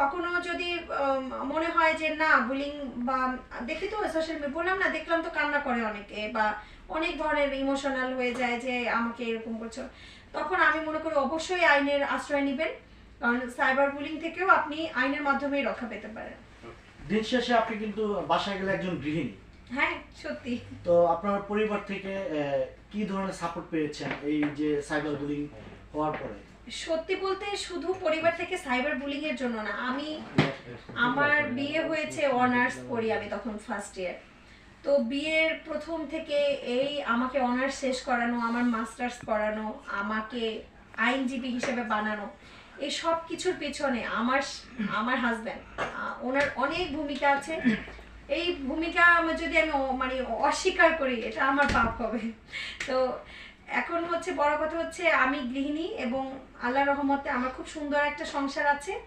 কখনো যদি মনে হয় যে না বুলিং বা দেখি তো সোশ্যাল মিডিয়া বললাম না দেখলাম তো কান্না করে অনেকে বা অনেক ধরনের ইমোশনাল হয়ে যায় যে আমাকে এরকম করছ। তখন আমি মনে করি অবশ্যই আইনের আশ্রয় নেবেন। কারণ সাইবার বুলিং থেকেও আপনি আইনের মাধ্যমেই রক্ষা পেতে পারেন। দিন শেষে আপনি কিন্তু বাসায় গেলে একজন গৃহিণী। হ্যাঁ সত্যি। তো আপনার পরিবার থেকে কি ধরনের সাপোর্ট পেয়েছেন এই যে সাইবার বুলিং হওয়ার পরে? সত্যি বলতে শুধু পরিবার থেকে সাইবার বুলিং এর জন্য না, আমি আমার বিয়ে হয়েছে অনার্স পড়ি আমি তখন ফার্স্ট ইয়ার তো বিয়ের প্রথম থেকে এই আমাকে অনার্স শেষ করানো, আমার মাস্টার্স করানো আমাকে আইনজীবী হিসেবে বানানো, এই সব কিছুর পেছনে আমার আমার হাজব্যান্ড ওনার অনেক ভূমিকা আছে। এই ভূমিকা আমি যদি আমি মানে অস্বীকার করি, এটা আমার পাপ হবে। তো এখন হচ্ছে বড় কথা হচ্ছে আমি গৃহিণী এবং আল্লাহ রহমতে আমার খুব সুন্দর একটা সংসার আছে।